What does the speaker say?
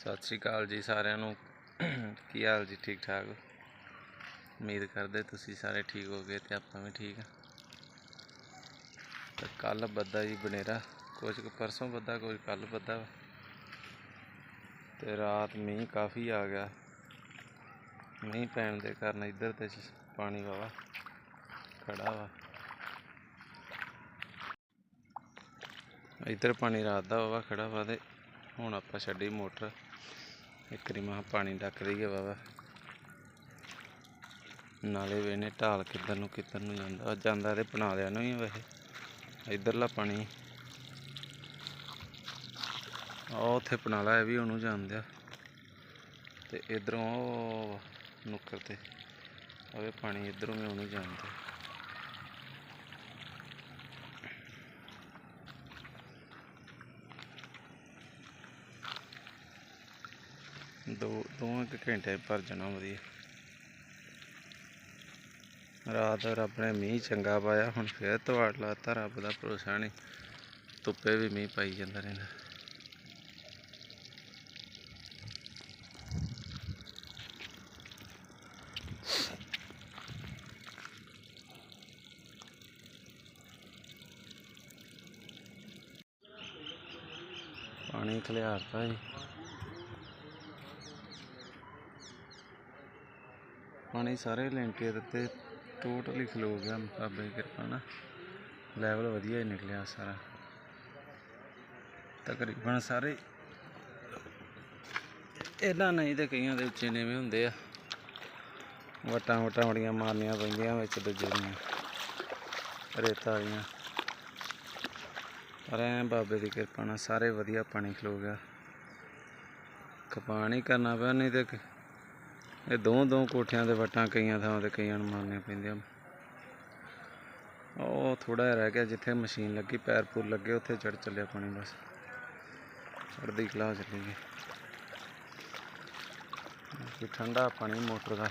ਸਤਿ ਸ੍ਰੀ ਅਕਾਲ ਜੀ ਸਾਰਿਆਂ ਨੂੰ। ਕੀ ਹਾਲ ਜੀ? ਠੀਕ ਠਾਕ? ਉਮੀਦ ਕਰਦੇ ਤੁਸੀਂ ਸਾਰੇ ਠੀਕ ਹੋਗੇ ਤੇ ਆਪਾਂ ਵੀ ਠੀਕ ਆ। ਤੇ ਕੱਲ ਬੱਦਾ ਜੀ ਬਨੇਰਾ। ਕੁਝ ਪਰਸੋਂ ਬੱਦਾ ਕੁਝ ਕੱਲ ਬੱਦਾ ਵਾ। ਤੇ ਰਾਤ ਮੀਂਹ ਕਾਫੀ ਆ ਗਿਆ। ਮੀਂਹ ਪੈਣ ਦੇ ਕਾਰਨ ਇੱਧਰ ਤੇ ਪਾਣੀ ਵਾਵਾ ਖੜਾ ਵਾ। ਇੱਧਰ ਪਾਣੀ ਰਾਤ ਦਾ ਵਾਵਾ ਖੜਾ ਵਾ ਤੇ ਹੁਣ ਆਪਾਂ ਛੱਡੀ ਮੋਟਰ। ਇੱਕ ਵਾਰੀ ਮਹਾ ਪਾਣੀ ਡੱਕ ਰਹੀ ਲਈਏ ਵਾਵਾ ਨਾਲੇ ਵੇਨੇ ਢਾਲ ਕਿੱਧਰ ਨੂੰ ਕਿੱਧਰ ਨੂੰ ਜਾਂਦਾ। ਜਾਂਦਾ ਤੇ ਬਣਾ ਲਿਆ ਨੂੰ ਹੀ ਵੈਸੇ। ਇੱਧਰਲਾ ਪਾਣੀ। ਉਹ ਉੱਥੇ ਪਨਾਲਾ ਹੈ ਵੀ ਉਹਨੂੰ ਜਾਂਦਿਆ ਤੇ ਇਧਰੋਂ ਉਹ ਨੁੱਕਰ ਤੇ ਆਵੇ ਪਾਣੀ ਇਧਰੋਂ ਵੀ ਉਹਨੂੰ ਜਾਂਦਾ ਦੋ, ਦੋਵਾਂ ਕੁ ਘੰਟੇ ਭਰ ਜਾਣਾ ਵਧੀਆ। ਰਾਤ ਰੱਬ ਨੇ ਮੀਂਹ ਚੰਗਾ ਪਾਇਆ, ਹੁਣ ਫੇਰ ਤਵਾੜ ਲਾਤਾ, ਰੱਬ ਦਾ ਭਰੋਸਾ ਨਹੀਂ। ਧੁੱਪੇ ਵੀ ਮੀਂਹ ਪਾਈ ਜਾਂਦਾ ਰਹਿੰਦਾ। ਪਾਣੀ ਖਲਿਆਰਤਾ ਜੀ। ਪਾਣੀ ਸਾਰੇ ਲੈਂਟਰ ਤੇ ਟੋਟਲੀ ਖਲੋ ਗਿਆ, ਬਾਬੇ ਦੀ ਕਿਰਪਾ ਨਾਲ। ਲੈਵਲ ਵਧੀਆ ਹੀ ਨਿਕਲਿਆ ਸਾਰਾ। ਤਕਰੀਬਨ ਸਾਰੇ ਇਹਨਾਂ ਨਹੀਂ ਤੇ ਕਈਆਂ ਦੇ ਉੱਚੇ ਨੀਵੇਂ ਹੁੰਦੇ ਆ। ਵਟਾਂ ਵਟਾਂ ਬੜੀਆਂ ਮਾਰਨੀਆਂ ਪੈਂਦੀਆਂ ਵਿੱਚ ਦੂਜੇ ਦੀਆਂ। ਰੇਤਾ ਵਾਲੀਆਂ ਪਰ ਐਂ ਬਾਬੇ ਦੀ ਕਿਰਪਾ ਨਾਲ ਸਾਰੇ ਵਧੀਆ ਪਾਣੀ ਖਲੋ ਗਿਆ। ਕਪਾਣੀ ਕਰਨਾ ਪਿਆ, ਨਹੀਂ ਤੇ ਇਹ ਦੋ ਦੋ ਕੋਠਿਆਂ ਦੇ ਵਟਾਂ ਕਈਆਂ ਥਾਵਾਂ ਤੇ ਕਈਆਂ ਨੂੰ ਮਾਰਨੀਆਂ ਪੈਂਦੀਆਂ। ਉਹ ਥੋੜਾ ਜਿਹਾ ਰਹਿ ਗਿਆ ਜਿੱਥੇ ਮਸ਼ੀਨ ਲੱਗੀ, ਪੈਰ ਪੂਰ ਲੱਗੇ, ਉੱਥੇ ਚੜ ਚੱਲਿਆ ਪਾਣੀ ਬਸ। ਚੜਦੀ ਕਲਾ ਚੱਲੀ ਗਈ ਠੰਡਾ ਪਾਣੀ ਮੋਟਰ ਦਾ।